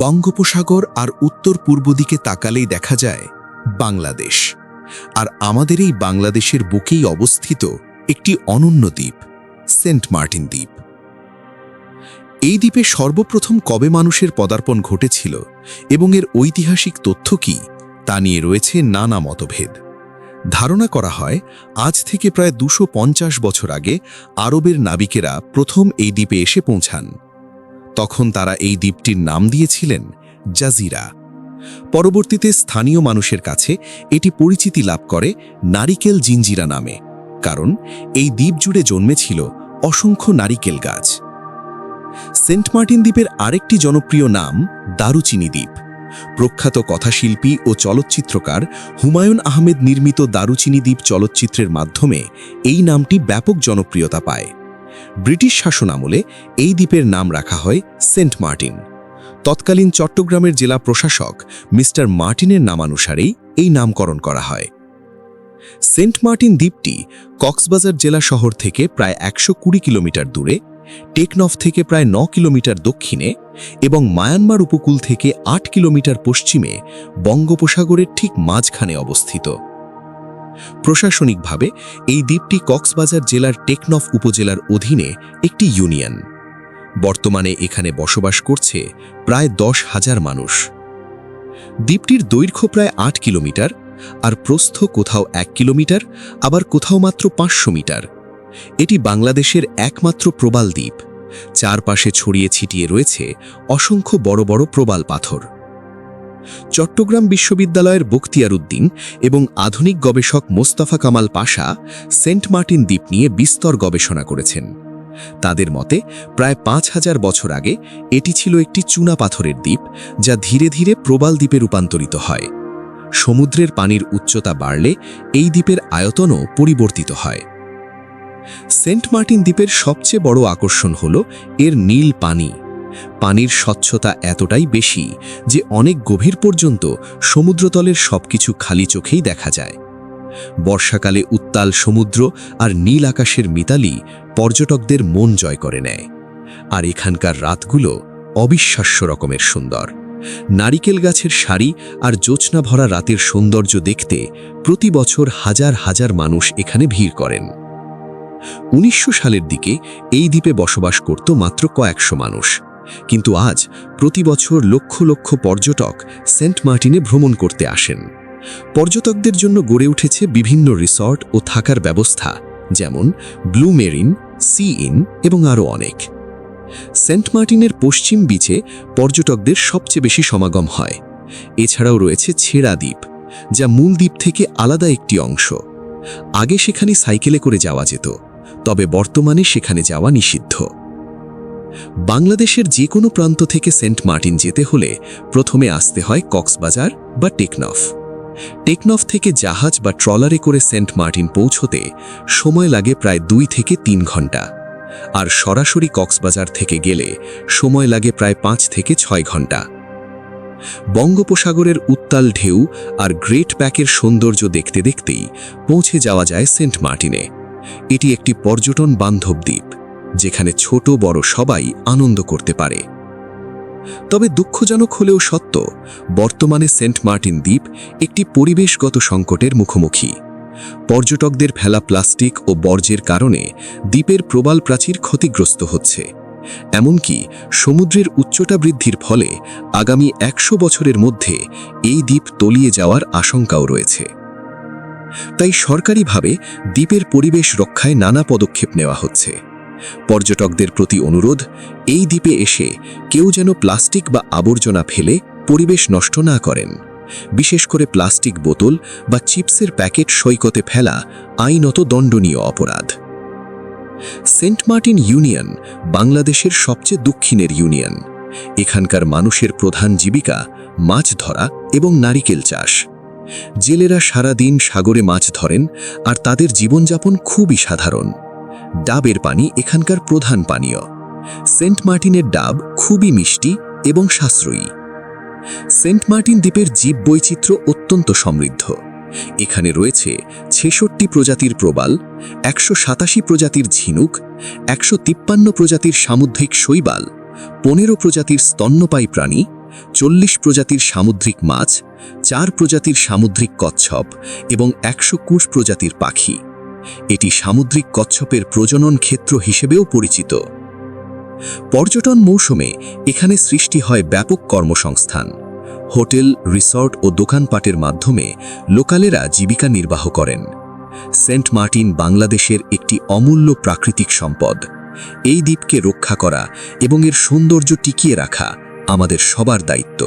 বঙ্গোপসাগর আর উত্তর পূর্ব দিকে তাকালেই দেখা যায় বাংলাদেশ। আর আমাদের এই বাংলাদেশের বুকেই অবস্থিত একটি অনন্য দ্বীপ, সেন্ট মার্টিন দ্বীপ। এই দ্বীপে সর্বপ্রথম কবে মানুষের পদার্পণ ঘটেছিল এবং এর ঐতিহাসিক তথ্য কি, তা নিয়ে রয়েছে নানা মতভেদ। ধারণা করা হয়, আজ থেকে প্রায় দুশো বছর আগে আরবের নাবিকেরা প্রথম এই দ্বীপে এসে পৌঁছান। তখন তারা এই দ্বীপটির নাম দিয়েছিলেন জাজিরা। পরবর্তীতে স্থানীয় মানুষের কাছে এটি পরিচিতি লাভ করে নারিকেল জিঞ্জিরা নামে, কারণ এই দ্বীপ জুড়ে জন্মেছিল অসংখ্য নারিকেল গাছ। সেন্ট মার্টিন দ্বীপের আরেকটি জনপ্রিয় নাম দারুচিনি দ্বীপ। প্রখ্যাত কথাশিল্পী ও চলচ্চিত্রকার হুমায়ুন আহমেদ নির্মিত দারুচিনি দ্বীপ চলচ্চিত্রের মাধ্যমে এই নামটি ব্যাপক জনপ্রিয়তা পায়। ব্রিটিশ শাসন আমলে এই দ্বীপের নাম রাখা হয় সেন্ট মার্টিন। তৎকালীন চট্টগ্রামের জেলা প্রশাসক মিস্টার মার্টিনের নামানুসারেই এই নামকরণ করা হয়। সেন্ট মার্টিন দ্বীপটি কক্সবাজার জেলা শহর থেকে প্রায় একশো কুড়ি কিলোমিটার দূরে, টেকনফ থেকে প্রায় ন কিলোমিটার দক্ষিণে এবং মায়ানমার উপকূল থেকে আট কিলোমিটার পশ্চিমে বঙ্গোপসাগরের ঠিক মাঝখানে অবস্থিত। প্রশাসনিকভাবে এই দ্বীপটি কক্সবাজার জেলার টেকনফ উপজেলার অধীনে একটি ইউনিয়ন। বর্তমানে এখানে বসবাস করছে প্রায় দশ হাজার মানুষ। দ্বীপটির দৈর্ঘ্য প্রায় আট কিলোমিটার, আর প্রস্থ কোথাও এক কিলোমিটার, আবার কোথাও মাত্র পাঁচশো মিটার। এটি বাংলাদেশের একমাত্র প্রবাল দ্বীপ। চারপাশে ছড়িয়ে ছিটিয়ে রয়েছে অসংখ্য বড় বড় প্রবাল পাথর। চট্টগ্রাম বিশ্ববিদ্যালয়ের বখতিয়ার উদ্দিন এবং আধুনিক গবেষক মোস্তফা কামাল পাশা সেন্ট মার্টিন দ্বীপ নিয়ে বিস্তর গবেষণা করেছেন। তাদের মতে, প্রায় পাঁচ হাজার বছর আগে এটি ছিল একটি চুনা পাথরের দ্বীপ যা ধীরে ধীরে প্রবাল দ্বীপে রূপান্তরিত হয়। সমুদ্রের পানির উচ্চতা বাড়লে এই দ্বীপের আয়তনও পরিবর্তিত হয়। সেন্ট মার্টিন দ্বীপের সবচেয়ে বড় আকর্ষণ হল এর নীল পানি। পানির স্বচ্ছতা এতটাই বেশি যে অনেক গভীর পর্যন্ত সমুদ্রতলের সবকিছু খালি চোখেই দেখা যায়। বর্ষাকালে উত্তাল সমুদ্র আর নীল আকাশের মিতালি পর্যটকদের মন জয় করে নেয়। আর এখানকার রাতগুলো অবিশ্বাস্য রকমের সুন্দর। নারিকেল গাছের সারি আর জোছনা ভরা রাতের সৌন্দর্য দেখতে প্রতি বছর হাজার হাজার মানুষ এখানে ভিড় করেন। উনিশশো সালের দিকে এই দ্বীপে বসবাস করত মাত্র কয়েকশো মানুষ। কিন্তু আজ প্রতি বছর লক্ষ লক্ষ পর্যটক সেন্ট মার্টিনে ভ্রমণ করতে আসেন। পর্যটকদের জন্য গড়ে উঠেছে বিভিন্ন রিসর্ট ও থাকার ব্যবস্থা, যেমন ব্লু মেরিন, সি ইন এবং আরও অনেক। সেন্ট মার্টিনের পশ্চিম বিচে পর্যটকদের সবচেয়ে বেশি সমাগম হয়। এছাড়াও রয়েছে ছেড়া দ্বীপ, যা মূল দ্বীপ থেকে আলাদা একটি অংশ। আগে সেখানে সাইকেলে করে যাওয়া যেত, তবে বর্তমানে সেখানে যাওয়া নিষিদ্ধ। বাংলাদেশের যে কোনো প্রান্ত থেকে সেন্ট মার্টিন যেতে হলে প্রথমে আসতে হয় কক্সবাজার বা টেকনফ। টেকনফ থেকে জাহাজ বা ট্রলারে করে সেন্ট মার্টিন পৌঁছতে সময় লাগে প্রায় দুই থেকে তিন ঘণ্টা। আর সরাসরি কক্সবাজার থেকে গেলে সময় লাগে প্রায় পাঁচ থেকে ছয় ঘণ্টা। বঙ্গোপসাগরের উত্তাল ঢেউ আর গ্রেট প্যাকের সৌন্দর্য দেখতে দেখতেই পৌঁছে যাওয়া যায় সেন্ট মার্টিনে। এটি একটি পর্যটন বান্ধব দ্বীপ। যেখানে ছোট বড় সবাই আনন্দ করতে পারে। তবে দুঃখজনক হলেও সত্য, বর্তমানে সেন্ট মার্টিন দ্বীপ একটি পরিবেশগত সংকটের মুখোমুখি। পর্যটকদের ফেলা প্লাস্টিক ও বর্জ্যের কারণে দ্বীপের প্রবাল প্রাচীর ক্ষতিগ্রস্ত হচ্ছে। এমনকি সমুদ্রের উচ্চতা বৃদ্ধির ফলে আগামী একশো বছরের মধ্যে এই দ্বীপ তলিয়ে যাওয়ার আশঙ্কাও রয়েছে। তাই সরকারিভাবে দ্বীপের পরিবেশ রক্ষায় নানা পদক্ষেপ নেওয়া হচ্ছে। পর্যটকদের প্রতি অনুরোধ, এই দ্বীপে এসে কেউ যেন প্লাস্টিক বা আবর্জনা ফেলে পরিবেশ নষ্ট না করেন। বিশেষ করে প্লাস্টিক বোতল বা চিপসের প্যাকেট সৈকতে ফেলা আইনত দণ্ডনীয় অপরাধ। সেন্ট মার্টিন ইউনিয়ন বাংলাদেশের সবচেয়ে দক্ষিণের ইউনিয়ন। এখানকার মানুষের প্রধান জীবিকা মাছ ধরা এবং নারিকেল চাষ। জেলেরা সারা দিন সাগরে মাছ ধরেন আর তাদের জীবনযাপন খুবই সাধারণ। ডাবের পানি এখানকার প্রধান পানীয়। সেন্ট মার্টিনের ডাব খুবই মিষ্টি এবং সাশ্রয়ী। সেন্ট মার্টিন দ্বীপের জীব বৈচিত্র্য অত্যন্ত সমৃদ্ধ। এখানে রয়েছে ছেষট্টি প্রজাতির প্রবাল, একশো সাতাশি প্রজাতির ঝিনুক, একশো তিপ্পান্ন প্রজাতির সামুদ্রিক শৈবাল, পনেরো প্রজাতির স্তন্যপায়ী প্রাণী, চল্লিশ প্রজাতির সামুদ্রিক মাছ, চার প্রজাতির সামুদ্রিক কচ্ছপ এবং একশো কুশ প্রজাতির পাখি। এটি সামুদ্রিক কচ্ছপের প্রজনন ক্ষেত্র হিসেবেও পরিচিত। পর্যটন মৌসুমে এখানে সৃষ্টি হয় ব্যাপক কর্মসংস্থান। হোটেল, রিসর্ট ও দোকানপাটের মাধ্যমে লোকালেরা জীবিকা নির্বাহ করেন। সেন্ট মার্টিন বাংলাদেশের একটি অমূল্য প্রাকৃতিক সম্পদ। এই দ্বীপকে রক্ষা করা এবং এর সৌন্দর্য টিকিয়ে রাখা আমাদের সবার দায়িত্ব।